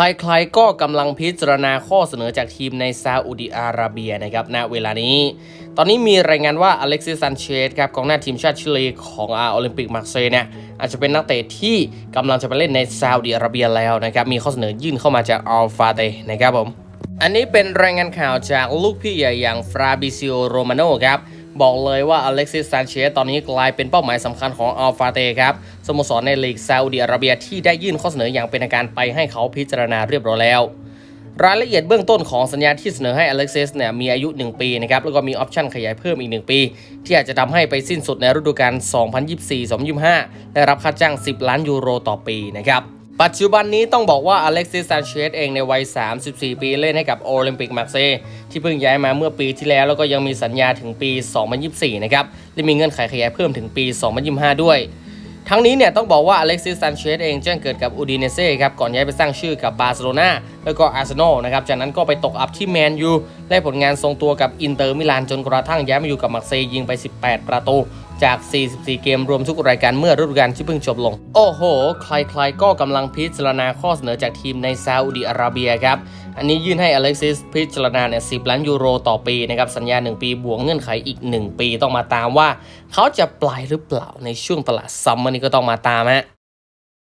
ใครๆก็กำลังพิจารณาข้อเสนอจากทีมในซาอุดิอาระเบียนะครับณเวลานี้ ตอนนี้มีรายงานว่าอเล็กซิสซันเชสครับกองหน้าทีมชาติชิลีของอาโอลิมปิกมาร์เซย์เนี่ยอาจจะเป็นนักเตะที่กำลังจะไปเล่นในซาอุดิอาระเบียแล้วนะครับมีข้อเสนอยื่นเข้ามาจากอัลฟาเตนะครับผมอันนี้เป็นรายงานข่าวจากลูกพี่ใหญ่อย่างฟราบิซิโอโรมาโนครับ บอกเลยว่าอเล็กซิสซานเชสตอนนี้กลายเป็นเป้าหมายสำคัญของอัลฟาเตครับสโมสรในลีกซาอุดิอาระเบียที่ได้ยื่นข้อเสนออย่างเป็นทางการไปให้เขาพิจารณาเรียบร้อยแล้ว รายละเอียดเบื้องต้นของสัญญาที่เสนอให้อเล็กซิสเนี่ยมีอายุ 1 ปีนะครับแล้วก็มีออปชั่นขยายเพิ่มอีก 1 ปี ที่อาจจะทำให้ไปสิ้นสุดในฤดูกาล 2024-2025 ได้รับค่าจ้าง 10 ล้านยูโรต่อปีนะครับ ปัจจุบันนี้ต้องบอกว่าอเล็กซิสซานเชสเองในวัย 34 ปีเล่นให้กับโอลิมปิกมาร์เซย์ที่เพิ่งย้ายมาเมื่อปีที่แล้ว แล้วก็ยังมีสัญญาถึงปี 2024 นะครับ และมีเงื่อนไขขยายเพิ่มถึงปี 2025 ด้วย ทั้งนี้เนี่ยต้องบอกว่าอเล็กซิสซานเชสเองแจ้งเกิดกับอูดิเนเซ่ครับ ก่อนย้ายไปสร้างชื่อกับบาร์เซโลนาแล้วก็อาร์เซนอลนะครับ จากนั้นก็ไปตกอัพที่แมนยูได้ผลงานทรงตัวกับอินเตอร์มิลานจนกระทั่งย้ายมาอยู่กับมาร์เซย์ยิงไป 18 ประตู จาก 44 เกมรวมทุกรายการเมื่อฤดูกาลที่เพิ่งจบลง โอ้โห ใครๆก็กำลังพิจารณาข้อเสนอจากทีมในซาอุดิอาระเบียครับ อันนี้ยื่นให้อเล็กซิสพิจารณาเนี่ย10ล้านยูโรต่อปีนะครับสัญญา 1 ปีบวกเงื่อนไขอีก 1 ปีต้องมาตามว่า เขาจะปลายหรือเปล่าในช่วงตลาดซัมเมอร์นี้ก็ต้องมาตามฮะ